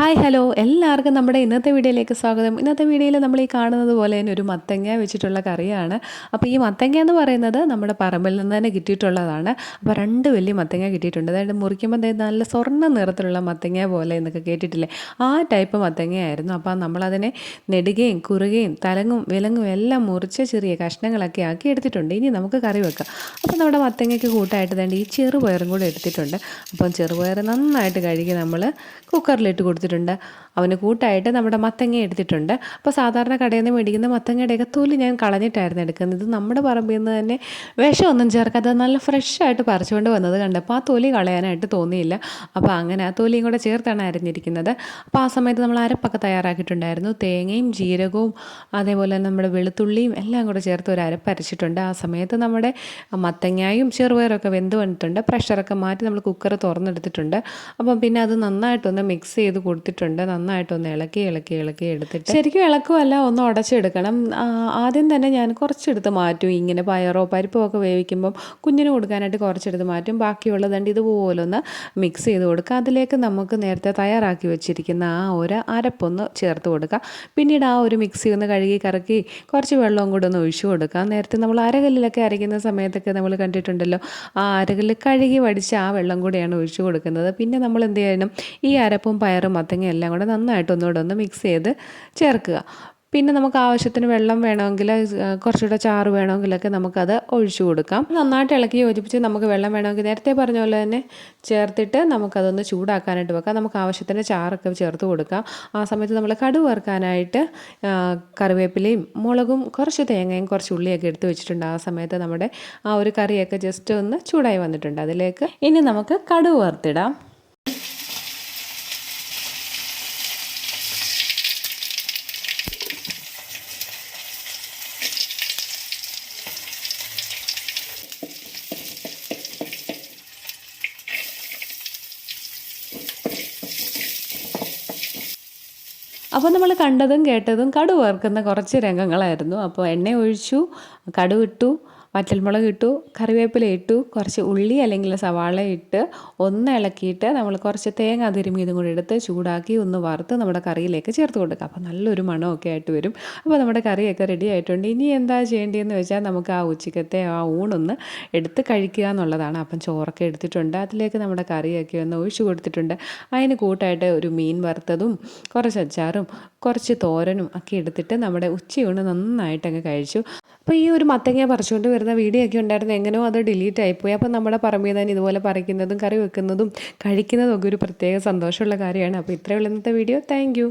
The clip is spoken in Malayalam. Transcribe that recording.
ഹായ് ഹലോ എല്ലാവർക്കും നമ്മുടെ ഇന്നത്തെ വീഡിയോയിലേക്ക് സ്വാഗതം. ഇന്നത്തെ വീഡിയോയിൽ നമ്മൾ ഈ കാണുന്നത് പോലെ തന്നെ ഒരു മത്തങ്ങ വെച്ചിട്ടുള്ള കറിയാണ്. അപ്പോൾ ഈ മത്തങ്ങ എന്ന് പറയുന്നത് നമ്മുടെ പറമ്പിൽ നിന്ന് തന്നെ കിട്ടിയിട്ടുള്ളതാണ്. അപ്പോൾ രണ്ട് വലിയ മത്തങ്ങ കിട്ടിയിട്ടുണ്ട്. അതായത് മുറിക്കുമ്പോൾ നല്ല സ്വർണ നിറത്തിലുള്ള മത്തങ്ങ പോലെ എന്നൊക്കെ കേട്ടിട്ടില്ലേ? ആ ടൈപ്പ് മത്തങ്ങയായിരുന്നു. അപ്പോൾ നമ്മളതിനെ നെടുകയും കുറുകയും തലങ്ങും വിലങ്ങും എല്ലാം മുറിച്ച് ചെറിയ കഷ്ണങ്ങളൊക്കെ ആക്കി എടുത്തിട്ടുണ്ട്. ഇനി നമുക്ക് കറി വെക്കാം. അപ്പോൾ നമ്മുടെ മത്തങ്ങയ്ക്ക് കൂട്ടായിട്ട് തന്നെ ഈ ചെറുപയറും കൂടെ എടുത്തിട്ടുണ്ട്. അപ്പം ചെറുപയർ നന്നായിട്ട് കഴുകി നമ്മൾ കുക്കറിലിട്ട് കൊടുത്തിട്ടുണ്ട്. അവന് കൂട്ടായിട്ട് നമ്മുടെ മത്തങ്ങ എടുത്തിട്ടുണ്ട്. അപ്പോൾ സാധാരണ കടയിൽ നിന്ന് മേടിക്കുന്ന മത്തങ്ങയുടെയൊക്കെ തൊലി ഞാൻ കളഞ്ഞിട്ടായിരുന്നു എടുക്കുന്നത്. ഇത് നമ്മുടെ പറമ്പിൽ നിന്ന് തന്നെ വിഷമൊന്നും ചേർക്കാതെ നല്ല ഫ്രഷായിട്ട് പറിച്ചുകൊണ്ട് വന്നത് കണ്ടപ്പോൾ ആ തൊലി കളയാനായിട്ട് തോന്നിയില്ല. അപ്പോൾ അങ്ങനെ ആ തൊലിയും കൂടെ ചേർത്താണ് അരഞ്ഞിരിക്കുന്നത്. അപ്പോൾ ആ സമയത്ത് നമ്മൾ അരപ്പൊക്കെ തയ്യാറാക്കിയിട്ടുണ്ടായിരുന്നു. തേങ്ങയും ജീരകവും അതേപോലെ നമ്മുടെ വെളുത്തുള്ളിയും എല്ലാം കൂടെ ചേർത്ത് ഒരു അരപ്പ് അരച്ചിട്ടുണ്ട്. ആ സമയത്ത് നമ്മുടെ മത്തങ്ങായും ചെറുപയറൊക്കെ വെന്ത് വന്നിട്ടുണ്ട്. പ്രഷറൊക്കെ മാറ്റി നമ്മൾ കുക്കർ തുറന്നെടുത്തിട്ടുണ്ട്. അപ്പം പിന്നെ അത് നന്നായിട്ടൊന്ന് മിക്സ് ചെയ്ത് കൊടുത്തിട്ടുണ്ട്. നന്നായിട്ടൊന്ന് ഇളക്കി ഇളക്കി ഇളക്കി എടുത്തിട്ട് ശരിക്കും ഇളക്കുമല്ല ഒന്ന് ഉടച്ചെടുക്കണം. ആദ്യം തന്നെ ഞാൻ കുറച്ചെടുത്ത് മാറ്റും. ഇങ്ങനെ പയറോ പരിപ്പോ ഒക്കെ വേവിക്കുമ്പം കുഞ്ഞിന് കൊടുക്കാനായിട്ട് കുറച്ചെടുത്ത് മാറ്റും. ബാക്കിയുള്ളത് കണ്ട് ഇതുപോലെ ഒന്ന് മിക്സ് ചെയ്ത് കൊടുക്കുക. അതിലേക്ക് നമുക്ക് നേരത്തെ തയ്യാറാക്കി വെച്ചിരിക്കുന്ന ആ ഒരു അരപ്പൊന്ന് ചേർത്ത് കൊടുക്കുക. പിന്നീട് ആ ഒരു മിക്സി ഒന്ന് കഴുകി കറക്കി കുറച്ച് വെള്ളവും കൂടെ ഒന്ന് ഒഴിച്ചു കൊടുക്കുക. നേരത്തെ നമ്മൾ അരകല്ലിലൊക്കെ അരയ്ക്കുന്ന സമയത്തൊക്കെ നമ്മൾ കണ്ടിട്ടുണ്ടല്ലോ ആ അരകല്ല് കഴുകി വടിച്ച് ആ വെള്ളം കൂടെയാണ് ഒഴിച്ചു കൊടുക്കുന്നത്. പിന്നെ നമ്മൾ എന്ത് ചെയ്യണം? ഈ അരപ്പും പയറും മത്തങ്ങയും എല്ലാം കൂടെ നന്നായിട്ട് ഒന്നുകൂടെ ഒന്ന് മിക്സ് ചെയ്ത് ചേർക്കുക. പിന്നെ നമുക്ക് ആവശ്യത്തിന് വെള്ളം വേണമെങ്കിൽ കുറച്ചുകൂടെ ചാറ് വേണമെങ്കിലൊക്കെ നമുക്കത് ഒഴിച്ചു കൊടുക്കാം. നന്നായിട്ട് ഇളക്കി യോജിപ്പിച്ച് നമുക്ക് വെള്ളം വേണമെങ്കിൽ നേരത്തെ പറഞ്ഞ പോലെ തന്നെ ചേർത്തിട്ട് നമുക്കതൊന്ന് ചൂടാക്കാനായിട്ട് വെക്കാം. നമുക്ക് ആവശ്യത്തിന് ചാറൊക്കെ ചേർത്ത് കൊടുക്കാം. ആ സമയത്ത് നമ്മൾ കടുവ് വറുക്കാനായിട്ട് കറിവേപ്പിലയും മുളകും കുറച്ച് തേങ്ങയും കുറച്ച് ഉള്ളിയൊക്കെ എടുത്ത് വെച്ചിട്ടുണ്ട്. ആ സമയത്ത് നമ്മുടെ ആ ഒരു കറിയൊക്കെ ജസ്റ്റ് ഒന്ന് ചൂടായി വന്നിട്ടുണ്ട് അതിലേക്ക്. ഇനി നമുക്ക് കടുവ് വറുത്തിടാം. അപ്പോൾ നമ്മൾ കണ്ടതും കേട്ടതും കടു വറുക്കുന്ന കുറച്ച് രംഗങ്ങളായിരുന്നു. അപ്പോൾ എണ്ണ ഒഴിച്ചു കടുവിട്ടു വറ്റൽമുളക് ഇട്ടു കറിവേപ്പില ഇട്ടു കുറച്ച് ഉള്ളി അല്ലെങ്കിൽ സവാള ഇട്ട് ഒന്ന് ഇളക്കിയിട്ട് നമ്മൾ കുറച്ച് തേങ്ങ തിരുമ്മി ഇതും കൂടി എടുത്ത് ചൂടാക്കി ഒന്ന് വറുത്ത് നമ്മുടെ കറിയിലേക്ക് ചേർത്ത് കൊടുക്കുക. അപ്പോൾ നല്ലൊരു മണമൊക്കെ ആയിട്ട് വരും. അപ്പോൾ നമ്മുടെ കറിയൊക്കെ റെഡി ആയിട്ടുണ്ട്. ഇനി എന്താ ചെയ്യേണ്ടതെന്ന് വെച്ചാൽ നമുക്ക് ആ ഉച്ചക്കത്തെ ആ ഊണൊന്ന് എടുത്ത് കഴിക്കുക എന്നുള്ളതാണ്. അപ്പം ചോറൊക്കെ എടുത്തിട്ടുണ്ട്. അതിലേക്ക് നമ്മുടെ കറിയൊക്കെ ഒന്ന് ഒഴിച്ചു കൊടുത്തിട്ടുണ്ട്. അതിന് കൂട്ടായിട്ട് ഒരു മീൻ വറുത്തതും കുറച്ച് അച്ചാറും കുറച്ച് തോരനും ഒക്കെ എടുത്തിട്ട് നമ്മുടെ ഉച്ചയൂണ് നന്നായിട്ടങ്ങ് കഴിച്ചു. അപ്പോൾ ഈ ഒരു മത്തങ്ങ പറിച്ചുകൊണ്ട് വരുന്ന വീഡിയോ ഒക്കെ ഉണ്ടായിരുന്നു. എങ്ങനെയോ അത് ഡിലീറ്റ് ആയിപ്പോയി. അപ്പോൾ നമ്മുടെ പറമ്പിൽ തന്നെ ഇതുപോലെ പറിക്കുന്നതും കറി വെക്കുന്നതും കഴിക്കുന്നതും ഒക്കെ ഒരു പ്രത്യേക സന്തോഷമുള്ള കാര്യമാണ്. അപ്പോൾ ഇത്രയുള്ള ഇന്നത്തെ വീഡിയോ താങ്ക്